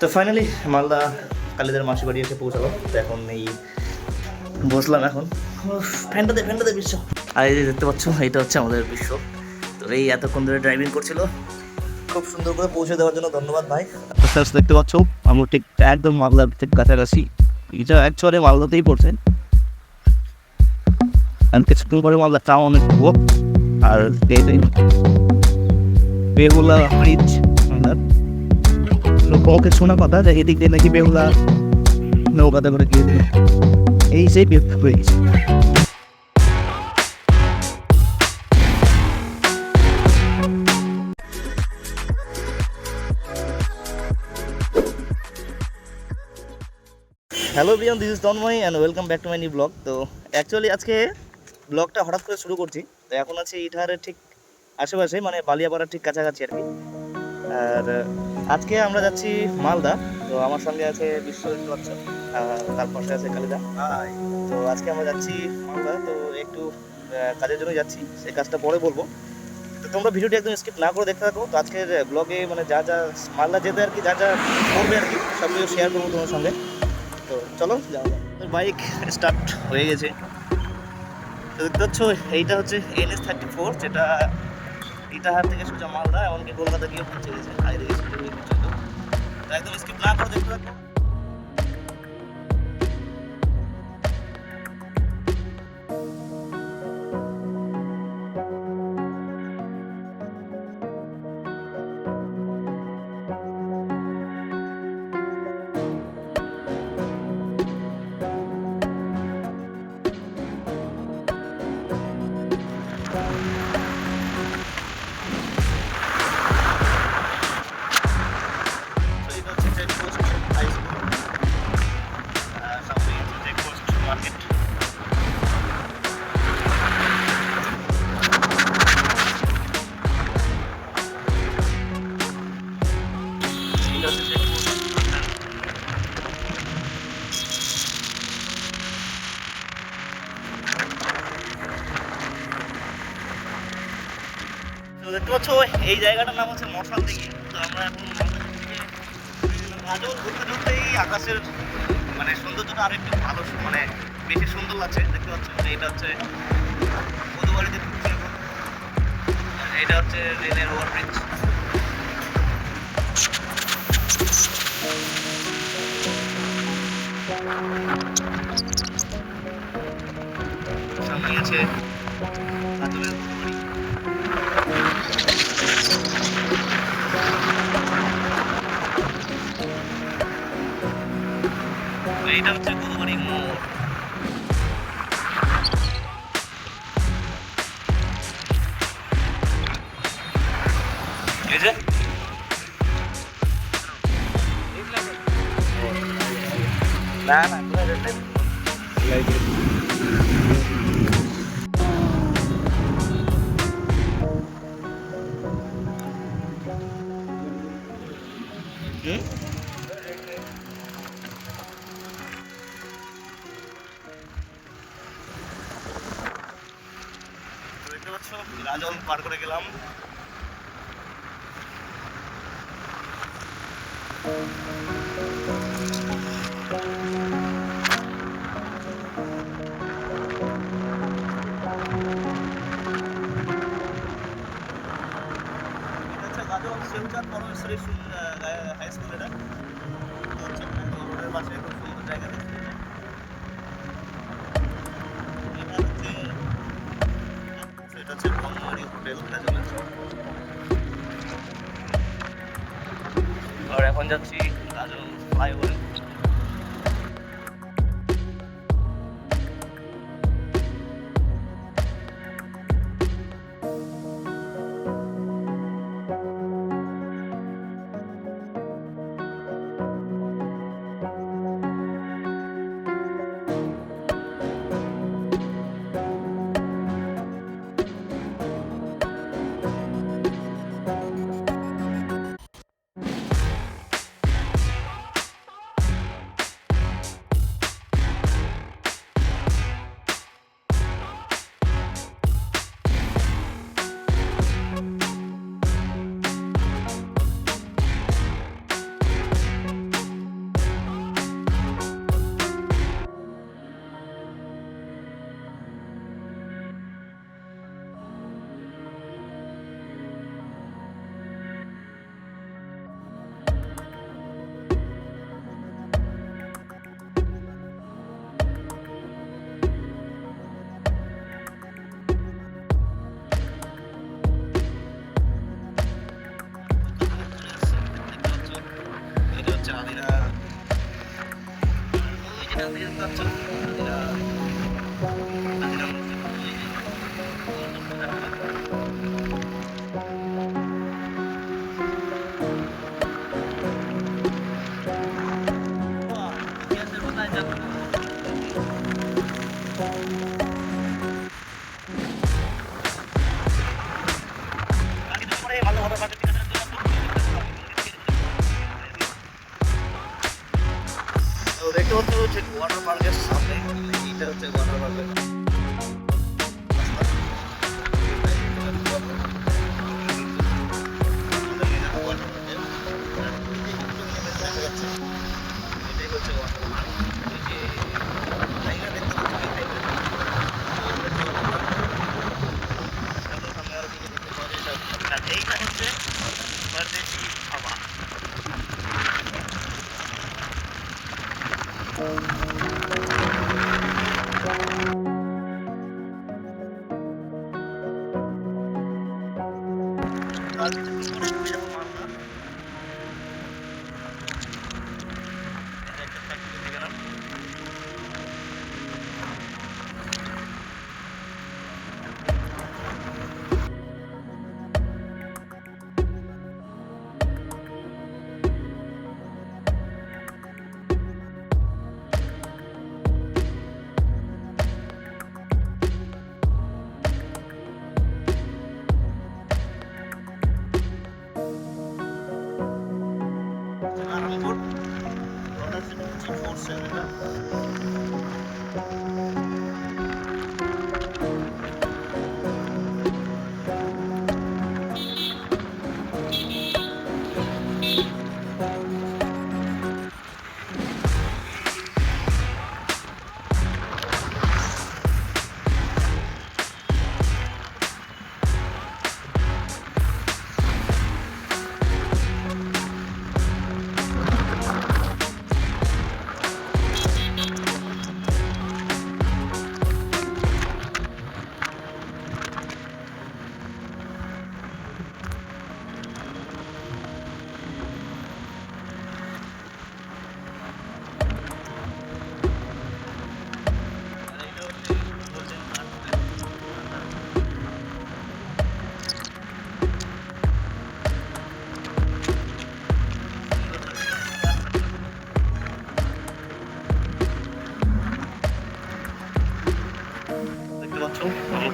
তো ফাইনালি মালদা কালীদের মাসি বাড়ি এসে পৌঁছালো তো এখন এই বসলাম এখন। উফ, ফ্যানটা দে ফ্যানটা দে বিশ্ব আর এই যে দেখতে পাচ্ছ এইটা হচ্ছে আমাদের বিশ্ব। তো এই এতক্ষণ ধরে ড্রাইভিং করছিল। খুব সুন্দর করে পৌঁছে দেওয়ার জন্য ধন্যবাদ ভাই। স্যার দেখতে পাচ্ছ আমরা ঠিক একদম মালদার ঠিক কাছাকাছি। এটা অ্যাকচুয়ালি মালদাতেই পড়ছে। আর কিছুক্ষণ পরে মালদা টাউন ঢুকবো। আর বেহুলা ব্রিজ লোকে শোনা কথা যে এদিক দিয়ে নাকি বেহুলা নৌকাতে করে গিয়ে দিল। এই সেই bridge hello বিয়ন this is Tanmoy and welcome back to my new blog তো অ্যাকচুয়ালি আজকে ব্লগটা হঠাৎ করে শুরু করছি। তো এখন আছি ইটাহারের ঠিক আশেপাশে মানে বালিয়াপাড়ার ঠিক কাছাকাছি আর কি। আর আজকে আমরা যাচ্ছি মালদা তো আমার সঙ্গে আছে বিশ্ব দেখতে তার পাশে আছে কালিদা তো আজকে আমরা যাচ্ছি মালদা তো একটু কাজের জন্য যাচ্ছি সেই কাজটা পরে বলব। তো তোমরা ভিডিওটি একদম স্কিপ না করে দেখতে থাকো তো আজকের ব্লগে মানে যা যা মালদা যেতে আর কি যা যা করবে আর কি সব কিছু শেয়ার করব তোমার সঙ্গে। তো চলো যাওয়া বাইক স্টার্ট হয়ে গেছে। তো দেখতে পাচ্ছ এইটা হচ্ছে এনএস থার্টি ফোর যেটা ইটাহার থেকে সোজা মালদা এমনকি কলকাতা গিয়ে পৌঁছে গেছে। আগে তো একদম স্কিপ না করে দেখতে থাকো এই জায়গাটার নাম হচ্ছে মশাল দিঘি তো আমরা এখন গাজল ঘুরতে ঘুরতেই আকাশের মানে সৌন্দর্যটা আরও একটু ভালো মানে বেশি সুন্দর লাগছে, দেখতে পাচ্ছ যে এটা হচ্ছে মধুবাড়িতে ঢুকছে এটা হচ্ছে রেলের ওভারব্রিজ। সামনে আছে গাজলের মধুবাড়ি এইটা হচ্ছে দেখতে পাচ্ছ গাজল পার করে গেলাম। হচ্ছে গাজল শিবচাঁদ পরমেশ্বরী হাই স্কুল তো হচ্ছে রোডের পাশে খুব সুন্দর জায়গা দেখতে। এখন যাচ্ছি হচ্ছে ওয়াটার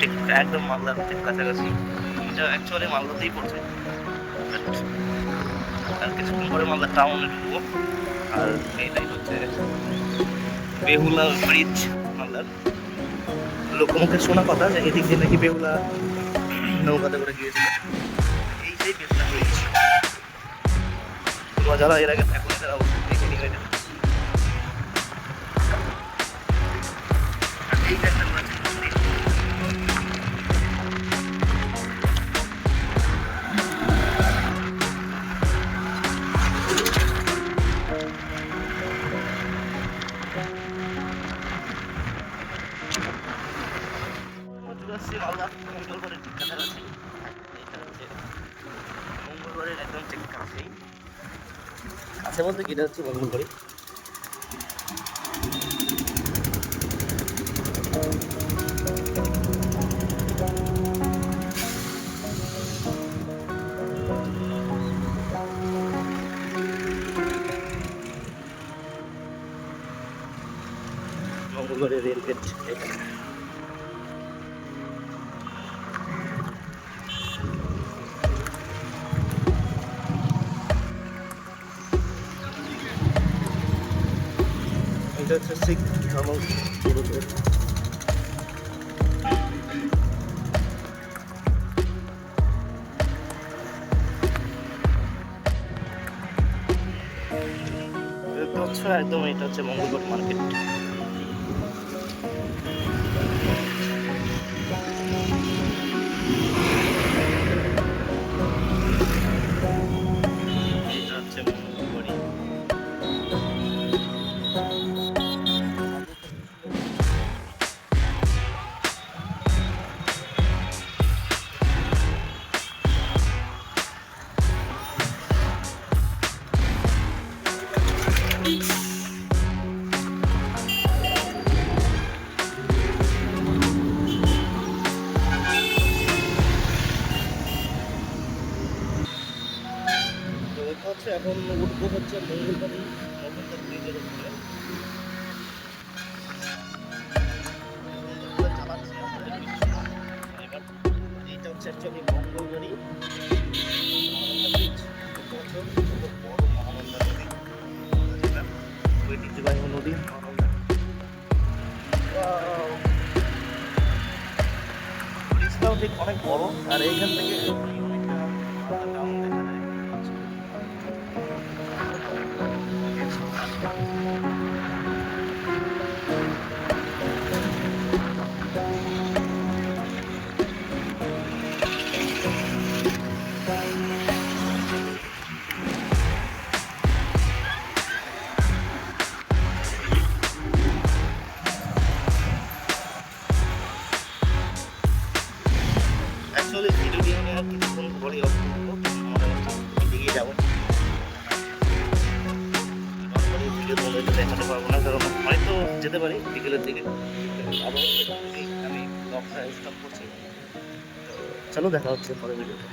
ঠিক একদম মালদার ঠিক কাছাকাছি। এটা অ্যাকচুয়ালি মালদাতেই পড়ছে। আর কিছুক্ষণ পরে মালদা টাউনে ঢুকবো। আর এইটাই হচ্ছে বেহুলা ব্রিজ মালদার। লোকমুখে শোনা কথা যে এদিক দিয়ে নাকি বেহুলা নৌকাতে করে গিয়েছিল। এই সেই বেহুলা ব্রিজ তোমরা যারা এর আগে থাকলে তারা অবশ্যই দেখে এটা। এইটা মঙ্গলবারের একদম ঠিক কাছেই কাছে বলতে কি এটা হচ্ছে মঙ্গলবাড়ি এটা শিখ ধর্ম গুরুদের দেখতে একদম এটা হচ্ছে মঙ্গলবার মার্কেট এখন উঠবো হচ্ছে মঙ্গলবাড়ি মঙ্গলবার ব্রিজের উপরে হচ্ছে অ্যাকচুয়ালি মঙ্গলবাড়ি ঐতিহ্যবাহী নদী! ব্রিজটাও ঠিক অনেক বড় আর এইখান থেকে ব্লগটা স্টপ করছি। চলো দেখা হচ্ছে পরে ভিডিওতে।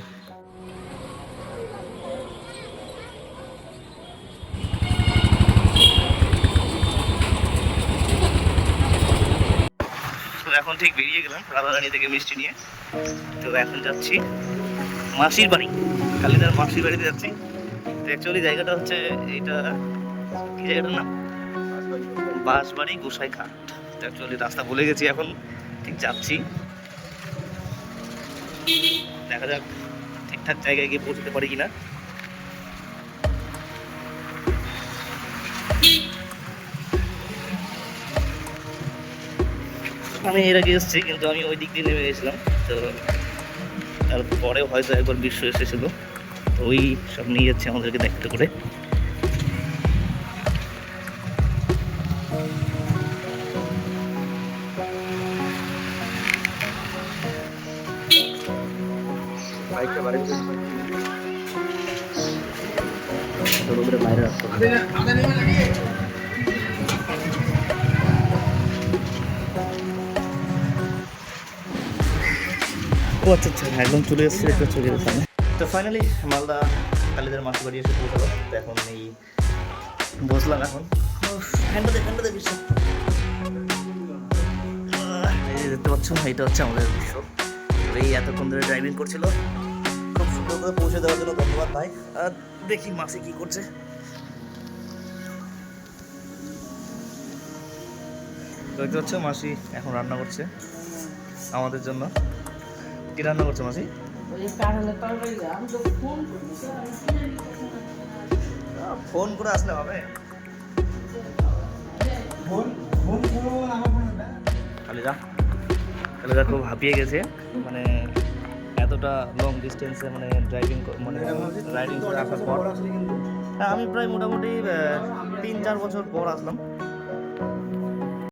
এখন ঠিক বেরিয়ে গেলাম রাধারানী থেকে মিষ্টি নিয়ে। তো এখন যাচ্ছি মাসির বাড়ি। কালিদার মাসির বাড়িতে যাচ্ছি। তো অ্যাকচুয়ালি জায়গাটা হচ্ছে এইটা কি জায়গাটার নাম? বাঁশবাড়ি গোসাই ঘাট। অ্যাকচুয়ালি রাস্তা ভুলে গেছি এখন। ঠিক যাচ্ছি। দেখা যাক ঠিকঠাক জায়গায় গিয়ে পৌঁছতে পারি কিনা। আমি এর আগে এসেছি, কিন্তু আমি ওই দিক দিয়ে নেমে গেছিলাম। তো তারপরেও হয়তো একবার বিশ্ব এসেছিল। তো ওই সব নিয়ে যাচ্ছে আমাদেরকে দেখতে করে। ও আচ্ছা আচ্ছা একদম চলে এসছে, একটা চলে এসেছে তো ফাইনালি মালদা কালীদের মাসি বাড়ি এসে পৌঁছালো। তো এখন এই বসলাম এখন। দেখতে পাচ্ছ এটা হচ্ছে আমাদের দৃশ্য এই এতক্ষণ ধরে ড্রাইভিং করছিল। করে পৌঁছে দেওয়ার জন্য ধন্যবাদ ভাই। দেখি মাসি কি করছে। দেখতে পাচ্ছ মাসি এখন রান্না করছে আমাদের জন্য। কি রান্না করছ মাসি? ফোন করে আসলে হবে। কালিদা কালিদা খুব হাঁপিয়ে গেছে। মানে এতটা লং ডিস্টেন্সে মানে ড্রাইভিং মানে রাইডিং করে আসার পর। আমি প্রায় মোটামুটি তিন চার বছর পর আসলাম।